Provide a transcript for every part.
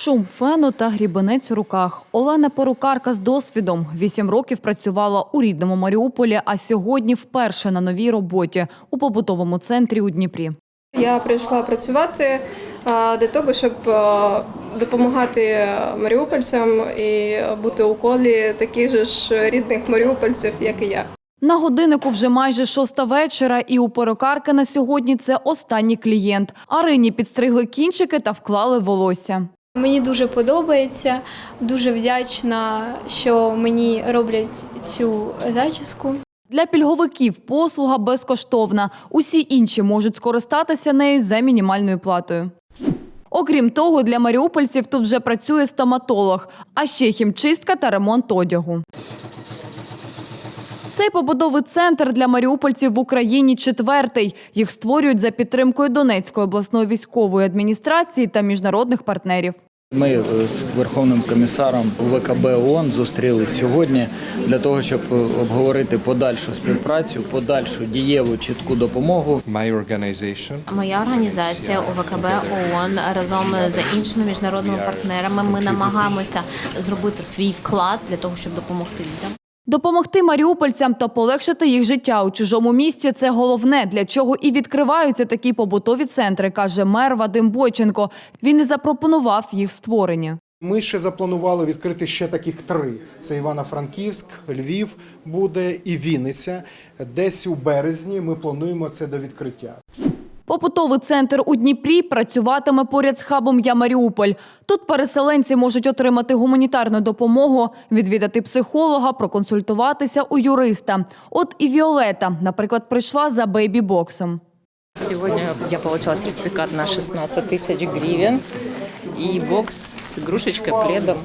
Шум фену та грібенець у руках. Олена перукарка з досвідом. Вісім років працювала у рідному Маріуполі, а сьогодні вперше на новій роботі у побутовому центрі у Дніпрі. Я прийшла працювати для того, щоб допомагати маріупольцям і бути у колі таких же ж рідних маріупольців, як і я. На годиннику вже майже шоста вечора, і у перукарки на сьогодні це останній клієнт. Арині підстригли кінчики та вклали волосся. Мені дуже подобається, дуже вдячна, що мені роблять цю зачіску. Для пільговиків послуга безкоштовна. Усі інші можуть скористатися нею за мінімальною платою. Окрім того, для маріупольців тут вже працює стоматолог, а ще хімчистка та ремонт одягу. Цей побудовий центр для маріупольців в Україні четвертий. Їх створюють за підтримкою Донецької обласної військової адміністрації та міжнародних партнерів. Ми з Верховним комісаром УВКБ ООН зустрілись сьогодні для того, щоб обговорити подальшу співпрацю, подальшу дієву чітку допомогу. Моя організація УВКБ ООН разом з іншими міжнародними партнерами ми намагаємося зробити свій вклад для того, щоб допомогти людям. Допомогти маріупольцям та полегшити їх життя у чужому місті це головне, для чого і відкриваються такі побутові центри, каже мер Вадим Бойченко. Він і запропонував їх створення. Ми ще запланували відкрити ще таких три: це Івано-Франківськ, Львів буде і Вінниця. Десь у березні ми плануємо це до відкриття. Побутовий центр у Дніпрі працюватиме поряд з хабом Я Маріуполь. Тут переселенці можуть отримати гуманітарну допомогу, відвідати психолога, проконсультуватися у юриста. От і Віолета, наприклад, прийшла за бейбі-боксом. Сьогодні я отримала сертифікат на 16 тисяч гривен и бокс с игрушечкой, пледом.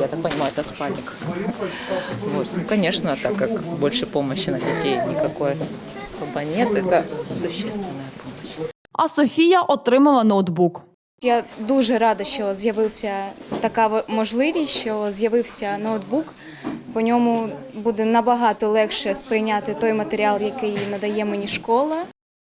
Я так понимаю, это спальник. Вот. Ну, конечно, так как больше помощи на детей никакой особо нет, это существенная помощь. А Софія отримала ноутбук. Я дуже рада, що з'явився така можливість, що з'явився ноутбук. По ньому буде набагато легше сприйняти той матеріал, який надає мені школа.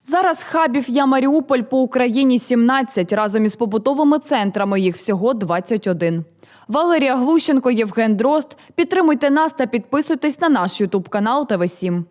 Зараз хабів Я Маріуполь по Україні 17, разом із побутовими центрами їх всього 21. Валерія Глущенко, Євген Дрозд. Підтримуйте нас та підписуйтесь на наш Ютуб канал ТВ 7